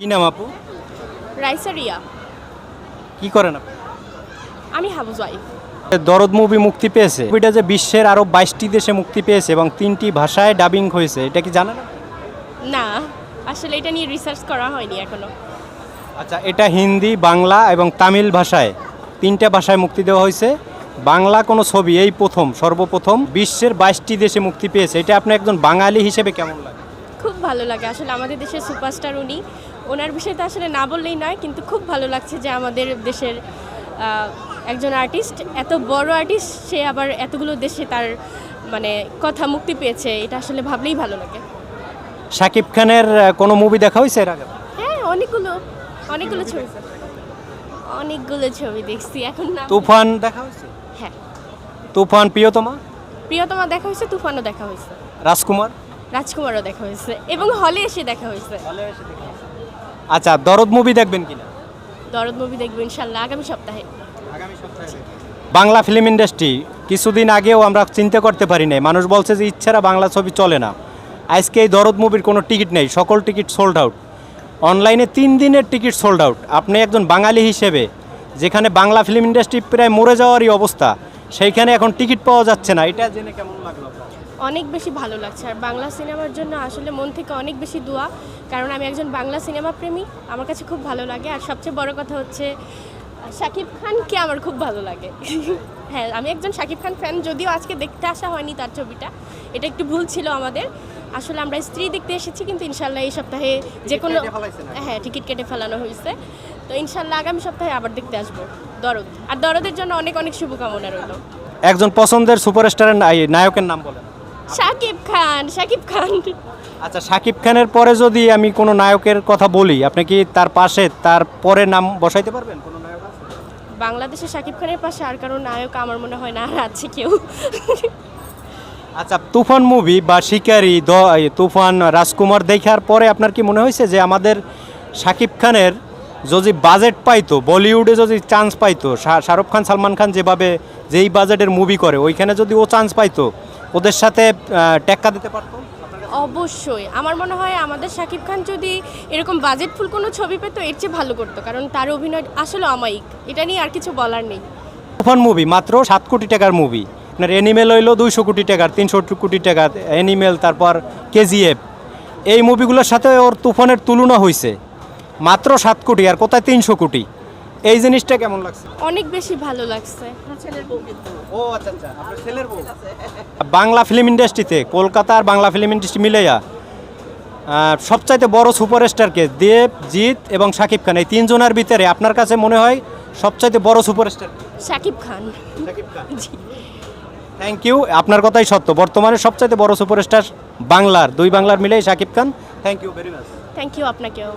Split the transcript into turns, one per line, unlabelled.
কি নাম আপু?
রাইসারিয়া
কি করেন আপনি?
আমি হাউস ওয়াইফ
দরদ মুভি মুক্তি পেয়েছে। মুভিটা যে বিশ্বের আরও বাইশটি দেশে মুক্তি পেয়েছে এবং তিনটি ভাষায় ডাবিং হয়েছে এটা কি জানেন
না আসলে এটা নিয়ে রিসার্চ করা হয়নি এখনও।
আচ্ছা এটা হিন্দি বাংলা এবং তামিল ভাষায় তিনটা ভাষায় মুক্তি দেওয়া হয়েছে। বাংলা কোনো ছবি এই প্রথম সর্বপ্রথম বিশ্বের বাইশটি দেশে মুক্তি পেয়েছে। এটা আপনি একজন বাঙালি হিসেবে কেমন লাগে?
খুব ভালো লাগে। আসলে আমাদের দেশের সুপারস্টার উনি। ওনার বিষয়ে তো আসলে না বললেই নয় কিন্তু খুব ভালো লাগছে যে আমাদের দেশের একজন আর্টিস্ট এত বড় আর্টিস্ট সে আবার এতগুলো দেশে তার মানে কথা মুক্তি পেয়েছে এটা আসলে ভাবলেই ভালো লাগে।
শাকিব খানের কোনো মুভি দেখা হয়েছে এর আগে?
হ্যাঁ অনেকগুলো অনেকগুলো ছবি। অনেকগুলো ছবি দেখছি এখন না
তুফান দেখা হয়েছে?
হ্যাঁ।
তুফান প্রিয়তমা?
প্রিয়তমা দেখা হয়েছে তুফানও দেখা হয়েছে।
রাজকুমার?
রাজকুমারও দেখা হয়েছে এবং হলে এসে দেখা হয়েছে।
আচ্ছা দরদ মুভি দেখবেন কিনা?
দরদ মুভি দেখব ইনশাল্লাহ আগামী সপ্তাহে।
বাংলা ফিল্ম ইন্ডাস্ট্রি কিছুদিন আগেও আমরা চিন্তা করতে পারি নাই। মানুষ বলছে যে ইচ্ছারা বাংলা ছবি চলে না। আজকে এই দরদ মুভির কোনো টিকিট নেই সকল টিকিট সোল্ড আউট অনলাইনে তিন দিনের টিকিট সোল্ড আউট আপনি একজন বাঙালি হিসেবে যেখানে বাংলা ফিল্ম ইন্ডাস্ট্রি প্রায় মরে যাওয়ারই অবস্থা সেইখানে এখন টিকিট পাওয়া যাচ্ছে না। এটা জেনে কেমন লাগল?
অনেক বেশি ভালো লাগছে। আর বাংলা সিনেমার জন্য আসলে মন থেকে অনেক বেশি দোয়া কারণ আমি একজন বাংলা সিনেমা প্রেমী আমার কাছে খুব ভালো লাগে। আর সবচেয়ে বড় কথা হচ্ছে শাকিব খানকে আমার খুব ভালো লাগে। হ্যাঁ আমি একজন শাকিব খান ফ্যান যদিও আজকে দেখতে আসা হয়নি তার ছবিটা এটা একটু ভুল ছিল আমাদের। আসলে আমরা স্ত্রী দেখতে এসেছি কিন্তু ইনশাল্লাহ এই সপ্তাহে যে কোনো? হ্যাঁ টিকিট কেটে ফেলানো হয়েছে। তো ইনশাল্লাহ আগামী সপ্তাহে আবার দেখতে আসব দরদ। আর দরদের জন্য অনেক অনেক শুভকামনা রইল।
একজন পছন্দের সুপারস্টারের নায়কের নাম বলেন।
শাকিব খান শাকিব খান
আচ্ছা শাকিব খানের পরে যদি আমি কোনো নায়কের কথা বলি আপনি কি তার পাশে তার পরে নাম বসাইতে পারবেন কোনো নায়ক আছে?
বাংলাদেশে শাকিব খানের পাশে আর কারও নায়ক আমার মনে হয় না আর আছে কেউ
আচ্ছা তুফান মুভি বা শিকারি দ তুফান রাজকুমার দেখার পরে আপনার কি মনে হয়েছে যে আমাদের শাকিব খানের যদি বাজেট পাইতো বলিউডে যদি চান্স পাইতো শাহরুখ খান সালমান খান যেভাবে যেই বাজেটের মুভি করে ওইখানে যদি ও চান্স পাইতো ওদের সাথে টেক্কা দিতে পারতো?
অবশ্যই। আমার মনে হয় আমাদের শাকিব খান যদি এরকম বাজেটফুল কোনো ছবি পেতো এর চেয়ে ভালো করতো। কারণ তার অভিনয় আসলে অমায়িক। এটা নিয়ে আর কিছু বলার নেই।
তুফান মুভি মাত্র সাত কোটি টাকার মুভি আপনার অ্যানিমেল হইল দুইশো কোটি টাকার তিনশো কোটি টাকার অ্যানিমেল তারপর কেজিএফ এই মুভিগুলোর সাথে ওর তুফানের তুলনা হয়েছে মাত্র সাত কোটি আর কোথায় তিনশো কোটি? এই জিনিসটা কেমন লাগছে?
অনেক বেশি ভালো লাগছে।
ও আচ্ছা আচ্ছা আপনার ছেলের বউ? বাংলা ফিল্ম ইন্ডাস্ট্রিতে কলকাতার বাংলা ফিল্ম ইন্ডাস্ট্রি মিলাইয়া আহ, সবচাইতে বড় সুপারস্টারকে দেব জিৎ এবং শাকিব খান। এই তিনজনের ভিতরে আপনার কাছে মনে হয় সবচাইতে বড় সুপারস্টার
শাকিব খান।
শাকিব খান।
জি।
থ্যাংক ইউ আপনার কথাই সত্য। বর্তমানে সবচাইতে বড় সুপারস্টার বাংলার দুই বাংলার মিলেই Shakib Khan. Thank you very much
thank you আপনাকেও।